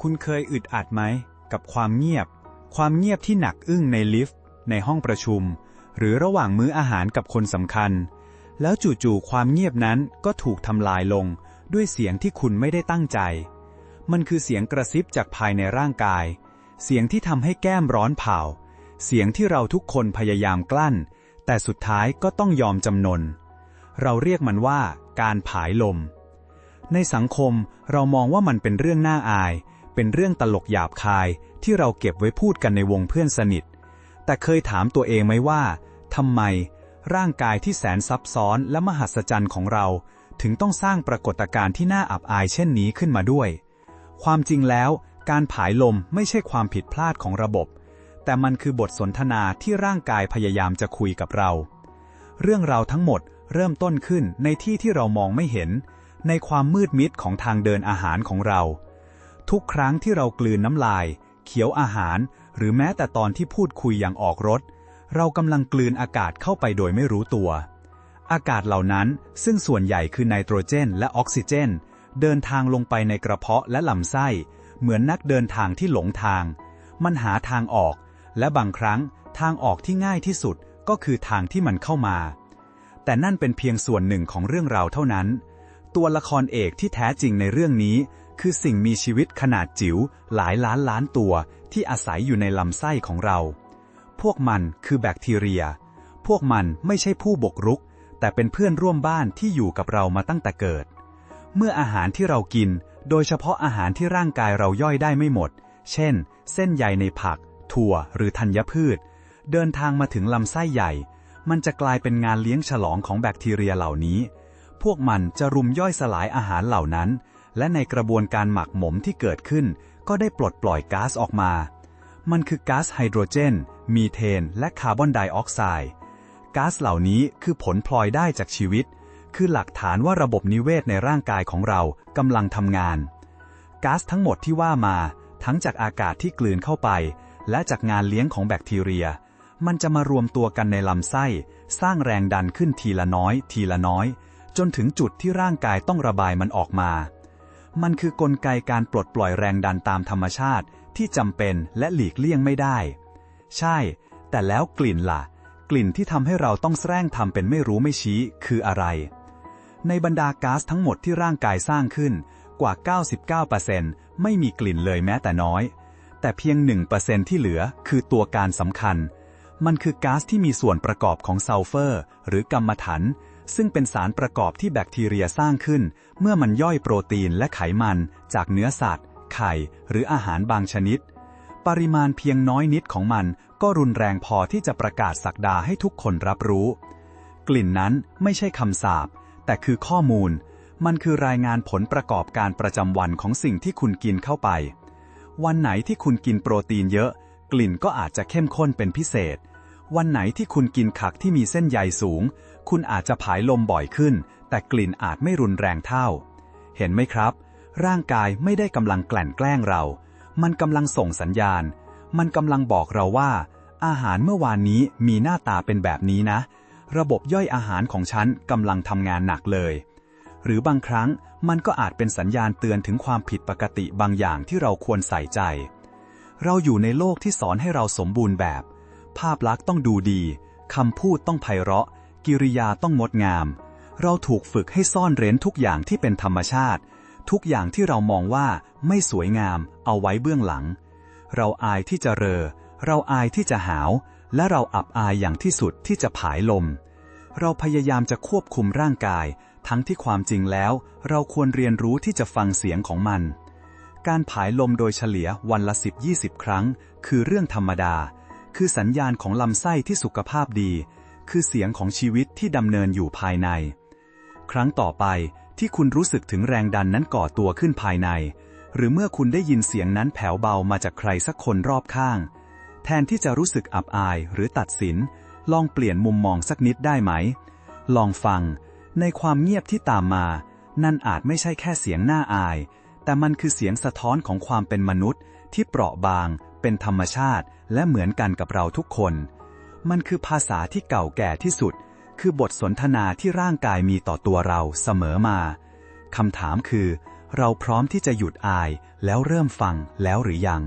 คุณเคยอึดอัดไหม กับความเงียบ ความเงียบที่หนักอึ้งในลิฟต์ ในห้องประชุม หรือระหว่างมื้ออาหารกับคนสำคัญ แล้วจู่ๆความเงียบนั้นก็ถูกทำลายลง ด้วยเสียงที่คุณไม่ได้ตั้งใจ มันคือเสียงกระซิบจากภายในร่างกาย เสียงที่ทำให้แก้มร้อนเผาเสียงที่เราทุกคนพยายามกลั้น แต่สุดท้ายก็ต้องยอมจำนน เราเรียกมันว่าการผายลม ในสังคมเรามองว่ามันเป็นเรื่องน่าอาย เป็นเรื่องตลกหยาบคายที่เราเก็บไว้พูดกันในวงเพื่อนสนิท แต่เคยถามตัวเองไหมว่าทำไม ร่างกายที่แสนซับซ้อนและมหัศจรรย์ของเรา ถึงต้องสร้างปรากฏการณ์ที่น่าอับอายเช่นนี้ขึ้นมาด้วย ความจริงแล้ว การผายลมไม่ใช่ความผิดพลาดของระบบ แต่มันคือบทสนทนาที่ร่างกายพยายามจะคุยกับเรา เรื่องราวทั้งหมดเริ่มต้นขึ้นในที่ที่เรามองไม่เห็น ในความมืดมิดของทางเดินอาหารของเรา ทุกครั้งที่เรากลืนน้ำลายเคี้ยวอาหาร หรือแม้แต่ตอนที่พูดคุยอย่างออกรถ เรากำลังกลืนอากาศเข้าไปโดยไม่รู้ตัว อากาศเหล่านั้นซึ่งส่วนใหญ่คือไนโตรเจน และออกซิเจน เดินทางลงไปในกระเพาะและลำไส้ เหมือนนักเดินทางที่หลงทาง มันหาทางออก และบางครั้งทางออกที่ง่ายที่สุดก็คือทางที่มันเข้ามา แต่นั่นเป็นเพียงส่วนหนึ่งของเรื่องราวเท่านั้น ตัวละครเอกที่แท้จริงในเรื่องนี้ คือสิ่งมีชีวิตขนาดจิ๋วหลายล้านล้านตัวที่อาศัยอยู่ในลำไส้ของเรา พวกมันคือแบคทีเรีย พวกมันไม่ใช่ผู้บกรุก แต่เป็นเพื่อนร่วมบ้านที่อยู่กับเรามาตั้งแต่เกิด เมื่ออาหารที่เรากิน โดยเฉพาะอาหารที่ร่างกายเราย่อยได้ไม่หมด เช่น เส้นใยในผัก ถั่ว หรือธัญพืช เดินทางมาถึงลำไส้ใหญ่ มันจะกลายเป็นงานเลี้ยงฉลองของแบคทีเรียเหล่านี้ พวกมันจะรุมย่อยสลายอาหารเหล่านั้น และในกระบวนการหมักหมมที่เกิดขึ้น ก็ได้ปลดปล่อยก๊าซออกมา มันคือก๊าซไฮโดรเจน มีเทน และคาร์บอนไดออกไซด์ ก๊าซเหล่านี้คือผลพลอยได้จากชีวิต คือหลักฐานว่าระบบนิเวศในร่างกายของเรากำลังทำงาน ก๊าซทั้งหมดที่ว่ามา ทั้งจากอากาศที่กลืนเข้าไป และจากงานเลี้ยงของแบคทีเรีย มันจะมารวมตัวกันในลำไส้ สร้างแรงดันขึ้นทีละน้อย ทีละน้อย จนถึงจุดที่ร่างกายต้องระบายมันออกมา มันคือกลไกการปลดปล่อยแรงดันตามธรรมชาติที่จำเป็นและหลีกเลี่ยงไม่ได้ ใช่ แต่แล้วกลิ่นล่ะ กลิ่นที่ทำให้เราต้องแสร้งทำเป็นไม่รู้ไม่ชี้คืออะไร ในบรรดาก๊าซทั้งหมดที่ร่างกายสร้างขึ้นกว่า 99%ไม่มีกลิ่นเลยแม้แต่น้อย แต่เพียง 1%ที่เหลือคือตัวการสำคัญ มันคือก๊าซที่มีส่วนประกอบของซัลเฟอร์ หรือกัมมันถัน ซึ่งเป็นสารประกอบที่แบคทีเรียสร้างขึ้น เมื่อมันย่อยโปรตีนและไขมัน จากเนื้อสัตว์ ไข่ หรืออาหารบางชนิด ปริมาณเพียงน้อยนิดของมัน ก็รุนแรงพอที่จะประกาศสักดาให้ทุกคนรับรู้ กลิ่นนั้นไม่ใช่คำสาปแต่คือข้อมูล มันคือรายงานผลประกอบการประจำวันของสิ่งที่คุณกินเข้าไป วันไหนที่คุณกินโปรตีนเยอะ กลิ่นก็อาจจะเข้มข้นเป็นพิเศษ วันไหนที่คุณกินผักที่มีเส้นใยสูง คุณอาจจะผายลมบ่อยขึ้น แต่กลิ่นอาจไม่รุนแรงเท่า เห็นไหมครับ ร่างกายไม่ได้กำลังแกลั่นแกล้งเรา มันกำลังส่งสัญญาณ มันกำลังบอกเราว่า อาหารเมื่อวานนี้มีหน้าตาเป็นแบบนี้นะ ระบบย่อยอาหารของฉันกำลังทำงานหนักเลย หรือบางครั้งมันก็อาจเป็นสัญญาณเตือนถึงความผิดปกติบางอย่างที่เราควรใส่ใจ เราอยู่ในโลกที่สอนให้เราสมบูรณ์แบบ ภาพลักษณ์ต้องดูดีคำพูดต้องไพเราะ กิริยาต้องงดงาม เราถูกฝึกให้ซ่อนเร้นทุกอย่างที่เป็นธรรมชาติ ทุกอย่างที่เรามองว่าไม่สวยงาม เอาไว้เบื้องหลัง เราอายที่จะเรอ เราอายที่จะหาว และเราอับอายอย่างที่สุดที่จะผายลม เราพยายามจะควบคุมร่างกาย ทั้งที่ความจริงแล้ว เราควรเรียนรู้ที่จะฟังเสียงของมัน การผายลมโดยเฉลี่ยวันละ 10-20 ครั้ง คือเรื่องธรรมดา คือสัญญาณของลำไส้ที่สุขภาพดี คือเสียงของชีวิตที่ดำเนินอยู่ภายใน ครั้งต่อไปที่คุณรู้สึกถึงแรงดันนั้นก่อตัวขึ้นภายใน หรือเมื่อคุณได้ยินเสียงนั้นแผ่วเบามาจากใครสักคนรอบข้าง แทนที่จะรู้สึกอับอายหรือตัดสิน ลองเปลี่ยนมุมมองสักนิดได้ไหม ลองฟัง ในความเงียบที่ตามมา นั่นอาจไม่ใช่แค่เสียงน่าอาย แต่มันคือเสียงสะท้อนของความเป็นมนุษย์ ที่เปราะบาง เป็นธรรมชาติ และเหมือนกันกับเราทุกคน มันคือภาษาที่เก่าแก่ที่สุด คือบทสนทนาที่ร่างกายมีต่อตัวเราเสมอมาคำถามคือ เราพร้อมที่จะหยุดอายแล้วเริ่มฟังแล้วหรือยัง